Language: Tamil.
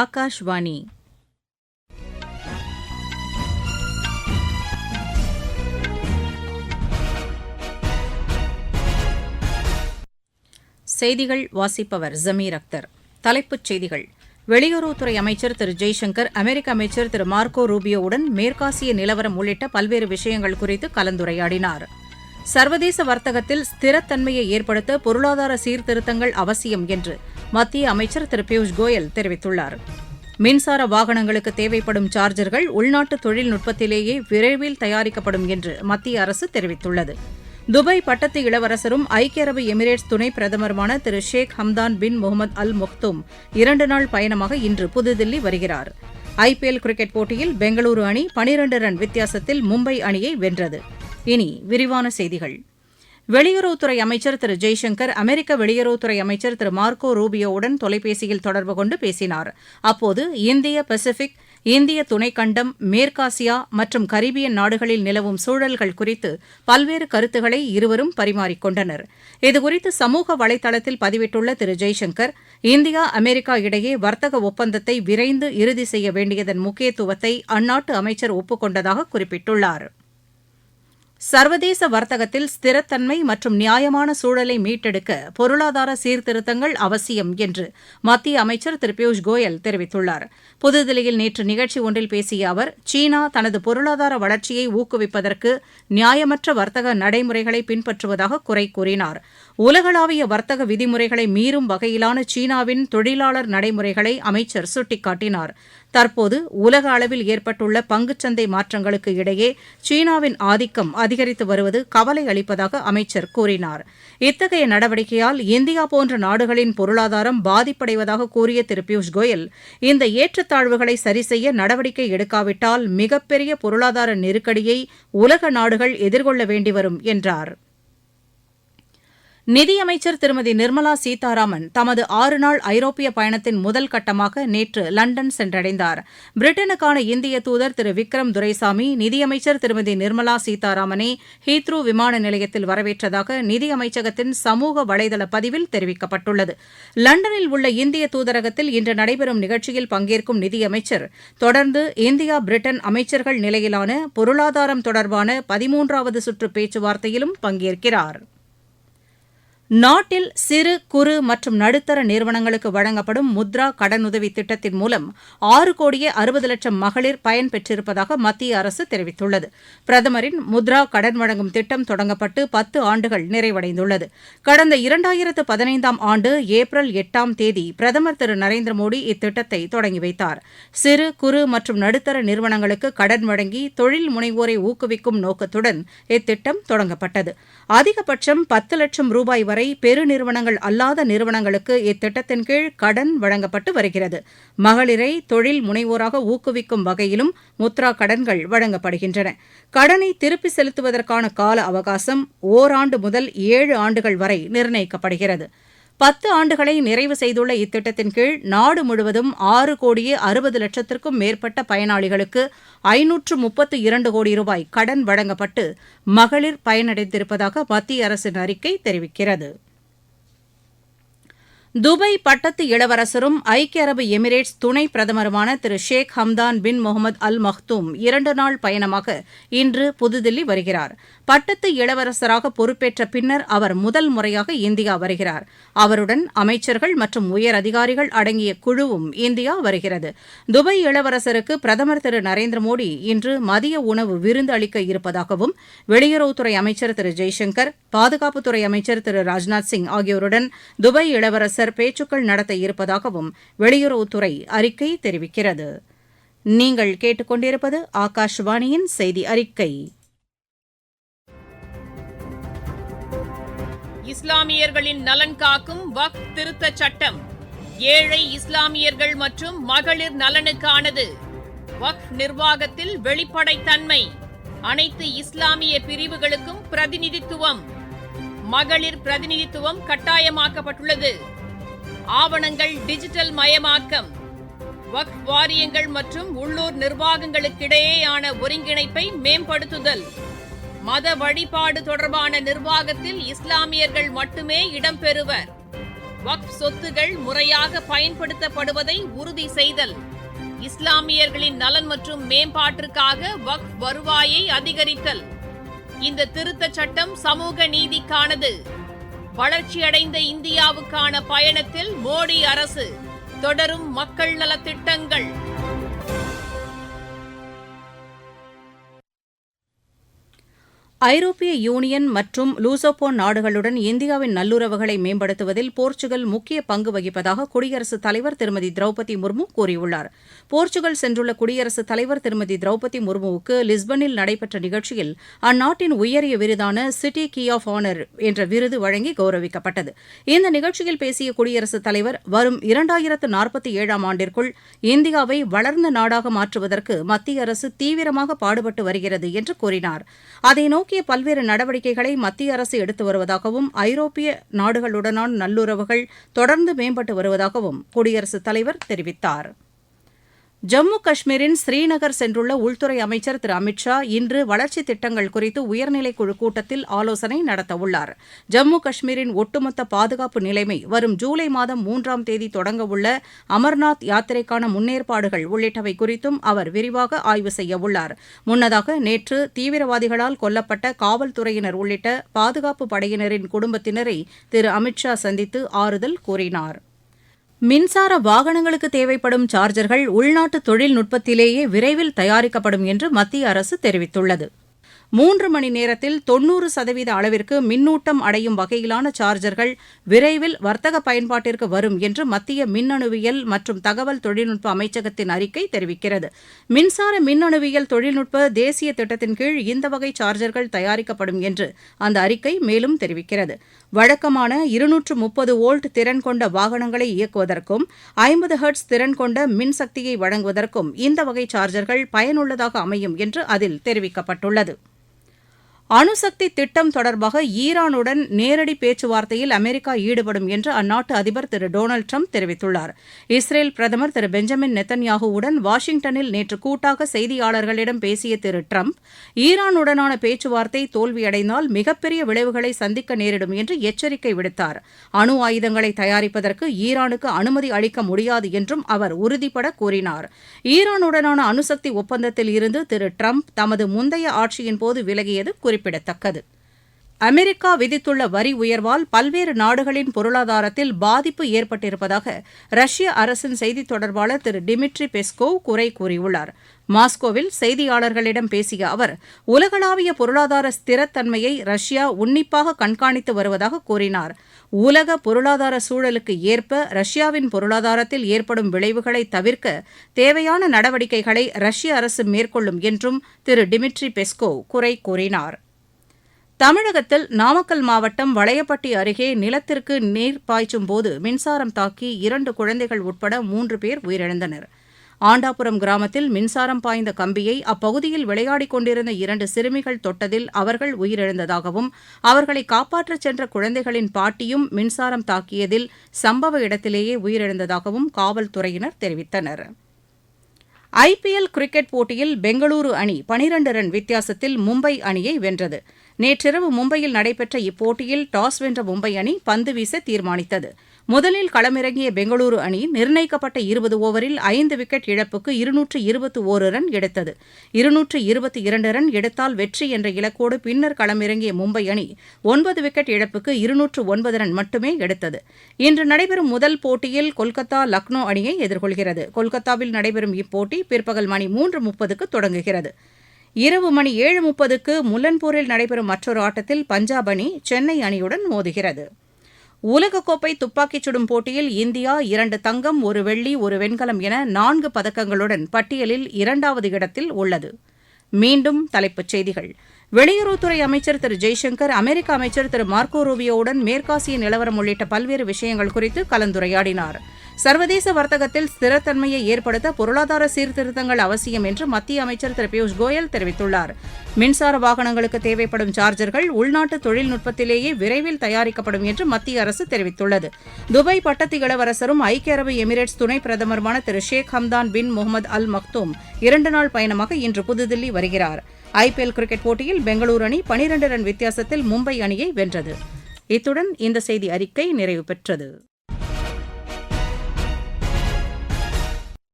ஆகாஷ்வாணி செய்திகள் வாசிப்பவர் ஜமீர் அக்தர். தலைப்புச் செய்திகள். வெளியுறவுத்துறை அமைச்சர் திரு ஜெய்சங்கர் அமெரிக்க அமைச்சர் திரு மார்க்கோ ரூபியோவுடன் மேற்காசிய நிலவரம் உள்ளிட்ட பல்வேறு விஷயங்கள் குறித்து கலந்துரையாடினார். சர்வதேச வர்த்தகத்தில் ஸ்திரத்தன்மையை ஏற்படுத்த பொருளாதார சீர்திருத்தங்கள் அவசியம் என்று மத்திய அமைச்சர் திரு பியூஷ் கோயல் தெரிவித்துள்ளார். மின்சார வாகனங்களுக்கு தேவைப்படும் சார்ஜர்கள் உள்நாட்டு தொழில்நுட்பத்திலேயே விரைவில் தயாரிக்கப்படும் என்று மத்திய அரசு தெரிவித்துள்ளது. துபாய் பட்டத்து இளவரசரும் ஐக்கிய அரபு எமிரேட்ஸ் துணை பிரதமருமான திரு ஷேக் ஹம்தான் பின் முகமது அல் முக்தும் இரண்டு நாள் பயணமாக இன்று புதுதில்லி வருகிறார். ஐபிஎல் கிரிக்கெட் போட்டியில் பெங்களூரு அணி பனிரண்டு ரன் வித்தியாசத்தில் மும்பை அணியை வென்றது. இனி விரிவான செய்திகள். வெளியுறவுத்துறை அமைச்சர் திரு ஜெய்சங்கர் அமெரிக்க வெளியுறவுத்துறை அமைச்சர் திரு மார்க்கோ ரூபியோவுடன் தொலைபேசியில் தொடர்பு கொண்டு பேசினார். அப்போது இந்திய பசிபிக் இந்திய துணைக்கண்டம் மேற்காசியா மற்றும் கரீபியன் நாடுகளில் நிலவும் சூழல்கள் குறித்து பல்வேறு கருத்துக்களை இருவரும் பரிமாறிக்கொண்டனர் இதுகுறித்து சமூக வலைதளத்தில் பதிவிட்டுள்ள திரு ஜெய்சங்கர் இந்தியா அமெரிக்கா இடையே வர்த்தக ஒப்பந்தத்தை விரைந்து இறுதி செய்ய வேண்டியதன் முக்கியத்துவத்தை அந்நாட்டு அமைச்சர் ஒப்புக்கொண்டதாக குறிப்பிட்டுள்ளாா் சர்வதேச வர்த்தகத்தில் ஸ்திரத்தன்மை மற்றும் நியாயமான சூழலை மீட்டெடுக்க பொருளாதார சீர்திருத்தங்கள் அவசியம் என்று மத்திய அமைச்சர் திரு பியூஷ் கோயல் தெரிவித்துள்ளார். புதுதில்லியில் நேற்று நிகழ்ச்சி ஒன்றில் பேசிய அவர் சீனா தனது பொருளாதார வளர்ச்சியை ஊக்குவிப்பதற்கு நியாயமற்ற வர்த்தக நடைமுறைகளை பின்பற்றுவதாக குறை கூறினார். உலகளாவிய வர்த்தக விதிமுறைகளை மீறும் வகையிலான சீனாவின் தொழிலாளர் நடைமுறைகளை அமைச்சர் சுட்டிக்காட்டினார். தற்போது உலக அளவில் ஏற்பட்டுள்ள பங்குச்சந்தை மாற்றங்களுக்கு இடையே சீனாவின் ஆதிக்கம் அதிகரித்து வருவது கவலை அளிப்பதாக அமைச்சர் கூறினார். இத்தகைய நடவடிக்கையால் இந்தியா போன்ற நாடுகளின் பொருளாதாரம் பாதிப்படைவதாக கூறிய திரு பியூஷ் கோயல் இந்த ஏற்றத்தாழ்வுகளை சரிசெய்ய நடவடிக்கை எடுக்காவிட்டால் மிகப்பெரிய பொருளாதார நெருக்கடியை உலக நாடுகள் எதிர்கொள்ள வேண்டி வரும் என்றார். நிதியமைச்சர் திருமதி நிர்மலா சீதாராமன் தமது ஆறு நாள் ஐரோப்பிய பயணத்தின் முதல் கட்டமாக நேற்று லண்டன் சென்றடைந்தார். பிரிட்டனுக்கான இந்திய தூதர் திரு விக்ரம் துரைசாமி நிதியமைச்சர் திருமதி நிர்மலா சீதாராமனை ஹீத்ரூ விமான நிலையத்தில் வரவேற்றதாக நிதியமைச்சகத்தின் சமூக வலைதள பதிவில் தெரிவிக்கப்பட்டுள்ளது. லண்டனில் உள்ள இந்திய தூதரகத்தில் இன்று நடைபெறும் நிகழ்ச்சியில் பங்கேற்கும் நிதியமைச்சர் தொடர்ந்து இந்தியா பிரிட்டன் அமைச்சர்கள் நிலையிலான பொருளாதாரம் தொடர்பான பதிமூன்றாவது சுற்று பேச்சுவார்த்தையிலும் பங்கேற்கிறாா் நாட்டில் சிறு குறு மற்றும் நடுத்தர நிறுவனங்களுக்கு வழங்கப்படும் முத்ரா கடனுதவி திட்டத்தின் மூலம் ஆறு கோடியே அறுபது லட்சம் மகளிர் பயன்பெற்றிருப்பதாக மத்திய அரசு தெரிவித்துள்ளது. பிரதமரின் முத்ரா கடன் வழங்கும் திட்டம் தொடங்கப்பட்டு பத்து ஆண்டுகள் நிறைவடைந்துள்ளது. கடந்த இரண்டாயிரத்து பதினைந்தாம் ஆண்டு ஏப்ரல் எட்டாம் தேதி பிரதமர் திரு நரேந்திர மோடி இத்திட்டத்தை தொடங்கி வைத்தார். சிறு குறு மற்றும் நடுத்தர நிறுவனங்களுக்கு கடன் வழங்கி தொழில் முனைவோரை ஊக்குவிக்கும் நோக்கத்துடன் இத்திட்டம் தொடங்கப்பட்டது. அதிகபட்சம் பத்து லட்சம் ரூபாய் வரை பெருநிறுவனங்கள் அல்லாத நிறுவனங்களுக்கு இத்திட்டத்தின் கீழ் கடன் வழங்கப்பட்டு வருகிறது. மகளிரை தொழில் முனைவோராக ஊக்குவிக்கும் வகையிலும் முத்ரா கடன்கள் வழங்கப்படுகின்றன. கடனை திருப்பி செலுத்துவதற்கான கால அவகாசம் ஓராண்டு முதல் ஏழு ஆண்டுகள் வரை நிர்ணயிக்கப்படுகிறது. பத்து ஆண்டுகளை நிறைவு செய்துள்ள இத்திட்டத்தின் கீழ் நாடு முழுவதும் ஆறு கோடியே அறுபது லட்சத்திற்கும் மேற்பட்ட பயனாளிகளுக்கு ஐநூற்று முப்பத்து இரண்டு கோடி ரூபாய் கடன் வழங்கப்பட்டு மகளிர் பயனடைந்திருப்பதாக மத்திய அரசின் அறிக்கை தெரிவிக்கிறது. துபாய் பட்டத்து இளவரசரும் ஐக்கிய அரபு எமிரேட்ஸ் துணை பிரதமருமான திரு ஷேக் ஹம்தான் பின் முகமது அல் மக்தூம் இரண்டு நாள் பயணமாக இன்று புதுதில்லி வருகிறார். பட்டத்து இளவரசராக பொறுப்பேற்ற பின்னர் அவர் முதல் முறையாக இந்தியா வருகிறார். அவருடன் அமைச்சர்கள் மற்றும் உயர் அதிகாரிகள் அடங்கிய குழுவும் இந்தியா வருகிறது. துபாய் இளவரசருக்கு பிரதமர் திரு நரேந்திர மோடி இன்று மதிய உணவு விருந்து அளிக்க இருப்பதாகவும் வெளியுறவுத்துறை அமைச்சர் திரு ஜெய்சங்கர் பாதுகாப்புத்துறை அமைச்சர் திரு ராஜ்நாத் சிங் ஆகியோருடன் துபாய் இளவரசர் பேச்சுக்கள் நடத்த இருப்பதாகவும் வெளியுறவுத்துறை அறிக்கை தெரிவிக்கிறது. நீங்கள் கேட்டுக்கொண்டிருப்பது ஆகாஷ்வாணியின் செய்தி அறிக்கை. இஸ்லாமியர்களின் நலன் காக்கும் வக் திருத்த சட்டம். ஏழை இஸ்லாமியர்கள் மற்றும் மகளிர் நலனுக்கானது. வக் நிர்வாகத்தில் வெளிப்படைத்தன்மை. அனைத்து இஸ்லாமிய பிரிவுகளுக்கும் பிரதிநிதித்துவம். மகளிர் பிரதிநிதித்துவம் கட்டாயமாக்கப்பட்டுள்ளது. ஆவணங்கள் டிஜிட்டல் மயமாக்கம். வக் வாரியங்கள் மற்றும் உள்ளூர் நிர்வாகங்களுக்கிடையேயான ஒருங்கிணைப்பை மேம்படுத்துதல். மத வழிபாடு தொடர்பான நிர்வாகத்தில் இஸ்லாமியர்கள் மட்டுமே இடம்பெறுவர். வக்ஃப் சொத்துகள் முறையாக பயன்படுத்தப்படுவதை உறுதி செய்தல். இஸ்லாமியர்களின் நலன் மற்றும் மேம்பாட்டிற்காக வக்ஃப் வருவாயை அதிகரித்தல். இந்த திருத்தச் சட்டம் சமூக நீதிக்கானது. வளர்ச்சியடைந்த இந்தியாவுக்கான பயணத்தில் மோடி அரசு தொடரும் மக்கள் நலத்திட்டங்கள். ஐரோப்பிய யூனியன் மற்றும் லூசோபோன் நாடுகளுடன் இந்தியாவின் நல்லுறவுகளை மேம்படுத்துவதில் போர்ச்சுகல் முக்கிய பங்கு வகிப்பதாக குடியரசுத் தலைவர் திருமதி திரௌபதி முர்மு கூறியுள்ளார். போர்ச்சுகல் சென்றுள்ள குடியரசுத் தலைவர் திருமதி திரௌபதி முர்முவுக்கு லிஸ்பனில் நடைபெற்ற நிகழ்ச்சியில் அந்நாட்டின் உயரிய விருதான சிட்டி கீ ஆஃப் ஆனர் என்ற விருது வழங்கி கௌரவிக்கப்பட்டது. இந்த நிகழ்ச்சியில் பேசிய குடியரசுத் தலைவர் வரும் இரண்டாயிரத்து நாற்பத்தி ஏழாம் ஆண்டிற்குள் இந்தியாவை வளர்ந்த நாடாக மாற்றுவதற்கு மத்திய அரசு தீவிரமாக பாடுபட்டு வருகிறது என்று கூறினார். அதை நோக்கிய பல்வேறு நடவடிக்கைகளை மத்திய அரசு எடுத்து வருவதாகவும் ஐரோப்பிய நாடுகளுடனான நல்லுறவுகள் தொடர்ந்து மேம்பட்டு வருவதாகவும் குடியரசுத் தலைவர் தெரிவித்தார். ஜம்மு காஷ்மீரின் ஸ்ரீநகர் சென்றுள்ள உள்துறை அமைச்சர் திரு அமித் ஷா இன்று வளர்ச்சித் திட்டங்கள் குறித்து உயர்நிலைக் குழு கூட்டத்தில் ஆலோசனை நடத்தவுள்ளார். ஜம்மு காஷ்மீரின் ஒட்டுமொத்த பாதுகாப்பு நிலைமை வரும் ஜூலை மாதம் மூன்றாம் தேதி தொடங்கவுள்ள அமர்நாத் யாத்திரைக்கான முன்னேற்பாடுகள் உள்ளிட்டவை குறித்தும் அவர் விரிவாக ஆய்வு செய்யவுள்ளார். முன்னதாக நேற்று தீவிரவாதிகளால் கொல்லப்பட்ட காவல்துறையினர் உள்ளிட்ட பாதுகாப்பு படையினரின் குடும்பத்தினரை திரு அமித் ஷா சந்தித்து ஆறுதல் கூறினார். மின்சார வாகனங்களுக்கு தேவைப்படும் சார்ஜர்கள் உள்நாட்டு தொழில்நுட்பத்திலேயே விரைவில் தயாரிக்கப்படும் என்று மத்திய அரசு தெரிவித்துள்ளது. மூன்று மணி நேரத்தில் தொன்னூறு சதவீத அளவிற்கு மின்னூட்டம் அடையும் வகையிலான சார்ஜர்கள் விரைவில் வர்த்தக பயன்பாட்டிற்கு வரும் என்று மத்திய மின்னணுவியல் மற்றும் தகவல் தொழில்நுட்ப அமைச்சகத்தின் அறிக்கை தெரிவிக்கிறது. மின்சார மின்னணுவியல் தொழில்நுட்ப தேசிய திட்டத்தின் கீழ் இந்த வகை சார்ஜர்கள் தயாரிக்கப்படும் என்று அந்த அறிக்கை மேலும் தெரிவிக்கிறது. வழக்கமான இருநூற்று முப்பது வோல்ட் திறன் கொண்ட வாகனங்களை இயக்குவதற்கும் ஐம்பது ஹெர்ட்ஸ் திறன் கொண்ட மின்சக்தியை வழங்குவதற்கும் இந்த வகை சார்ஜர்கள் பயனுள்ளதாக அமையும் என்று அதில் தெரிவிக்கப்பட்டுள்ளது. அணுசக்தி திட்டம் தொடர்பாக ஈரானுடன் நேரடி பேச்சுவார்த்தையில் அமெரிக்கா ஈடுபடும் என்று அந்நாட்டு அதிபர் திரு டொனால்டு ட்ரம்ப் தெரிவித்துள்ளார். இஸ்ரேல் பிரதமர் திரு பெஞ்சமின் நெத்தன்யாகுவுடன் வாஷிங்டனில் நேற்று கூட்டாக செய்தியாளர்களிடம் பேசிய திரு ட்ரம்ப் ஈரானுடனான பேச்சுவார்த்தை தோல்வியடைந்தால் மிகப்பெரிய விளைவுகளை சந்திக்க நேரிடும் என்று எச்சரிக்கை விடுத்தார். அணு ஆயுதங்களை தயாரிப்பதற்கு ஈரானுக்கு அனுமதி அளிக்க முடியாது என்றும் அவர் உறுதிபட கூறினார். ஈரானுடனான அணுசக்தி ஒப்பந்தத்தில் இருந்து திரு ட்ரம்ப் தமது முந்தைய ஆட்சியின் போது விலகியது குறிப்பிடத்தக்கது அமெரிக்கா விதித்துள்ள வரி உயர்வால் பல்வேறு நாடுகளின் பொருளாதாரத்தில் பாதிப்பு ஏற்பட்டிருப்பதாக ரஷ்ய அரசின் செய்தித் தொடர்பாளர் திரு டிமிட்ரி பெஸ்கோவ் குறை கூறியுள்ளார். மாஸ்கோவில் செய்தியாளர்களிடம் பேசிய அவர் உலகளாவிய பொருளாதார ஸ்திரத்தன்மையை ரஷ்யா உன்னிப்பாக கண்காணித்து வருவதாக கூறினார். உலக பொருளாதார சூழலுக்கு ஏற்ப ரஷ்யாவின் பொருளாதாரத்தில் ஏற்படும் விளைவுகளை தவிர்க்க தேவையான நடவடிக்கைகளை ரஷ்ய அரசு மேற்கொள்ளும் என்றும் திரு டிமிட்ரி பெஸ்கோவ் குறை கூறினார். தமிழகத்தில் நாமக்கல் மாவட்டம் வளையப்பட்டி அருகே நிலத்திற்கு நீர் பாய்ச்சும் போது மின்சாரம் தாக்கி இரண்டு குழந்தைகள் உட்பட மூன்று பேர் உயிரிழந்தனர். ஆண்டாபுரம் கிராமத்தில் மின்சாரம் பாய்ந்த கம்பியை அப்பகுதியில் விளையாடிக் கொண்டிருந்த இரண்டு சிறுமிகள் தொட்டதில் அவர்கள் உயிரிழந்ததாகவும் அவர்களை காப்பாற்றச் சென்ற குழந்தைகளின் பாட்டியும் மின்சாரம் தாக்கியதில் சம்பவ இடத்திலேயே உயிரிழந்ததாகவும் காவல்துறையினர் தெரிவித்தனர். ஐபிஎல் கிரிக்கெட் போட்டியில் பெங்களூரு அணி பனிரண்டு ரன் வித்தியாசத்தில் மும்பை அணியை வென்றது. நேற்றிரவு மும்பையில் நடைபெற்ற இப்போட்டியில் டாஸ் வென்ற மும்பை அணி பந்து வீச தீர்மானித்தது. முதலில் களமிறங்கிய பெங்களூரு அணி நிர்ணயிக்கப்பட்ட இருபது ஓவரில் ஐந்து விக்கெட் இழப்புக்கு இருநூற்று இருபத்தி ஓரு ரன் எடுத்தது. இருநூற்று இருபத்தி இரண்டு ரன் எடுத்தால் வெற்றி என்ற இலக்கோடு பின்னர் களமிறங்கிய மும்பை அணி ஒன்பது விக்கெட் இழப்புக்கு இருநூற்று ஒன்பது ரன் மட்டுமே எடுத்தது. இன்று நடைபெறும் முதல் போட்டியில் கொல்கத்தா லக்னோ அணியை எதிர்கொள்கிறது. கொல்கத்தாவில் நடைபெறும் இப்போட்டி பிற்பகல் மணி மூன்று முப்பதுக்கு தொடங்குகிறது. இரவு மணி ஏழு முப்பதுக்கு முல்லன்பூரில் நடைபெறும் மற்றொரு ஆட்டத்தில் பஞ்சாப் அணி சென்னை அணியுடன் மோதுகிறது. உலகக்கோப்பை துப்பாக்கிச் சுடும் போட்டியில் இந்தியா இரண்டு தங்கம் ஒரு வெள்ளி ஒரு வெண்கலம் என நான்கு பதக்கங்களுடன் பட்டியலில் இரண்டாவது இடத்தில் உள்ளது. மீண்டும் தலைப்புச் செய்திகள். வெளியுறவுத்துறை அமைச்சர் திரு ஜெய்சங்கர் அமெரிக்க அமைச்சர் திரு மார்க்கோ ரூபியோவுடன் மேற்காசிய நிலவரம் உள்ளிட்ட பல்வேறு விஷயங்கள் குறித்து கலந்துரையாடினார். சர்வதேச வர்த்தகத்தில் ஸ்திரத்தன்மையை ஏற்படுத்த பொருளாதார சீர்திருத்தங்கள் அவசியம் என்று மத்திய அமைச்சர் திரு பியூஷ் கோயல் தெரிவித்துள்ளார். மின்சார வாகனங்களுக்கு தேவைப்படும் சார்ஜர்கள் உள்நாட்டு தொழில்நுட்பத்திலேயே விரைவில் தயாரிக்கப்படும் என்று மத்திய அரசு தெரிவித்துள்ளது. துபாய் பட்டத்து இளவரசரும் ஐக்கிய அரபு எமிரேட்ஸ் துணை பிரதமருமான திரு ஷேக் ஹம்தான் பின் முகமது அல் மக்தூம் இரண்டு நாள் பயணமாக இன்று புதுதில்லி வருகிறார். ஐபிஎல் கிரிக்கெட் போட்டியில் பெங்களூரு அணி பனிரண்டு ரன் வித்தியாசத்தில் மும்பை அணியை வென்றது. இத்துடன் இந்த செய்தி அறிக்கை நிறைவு பெற்றது.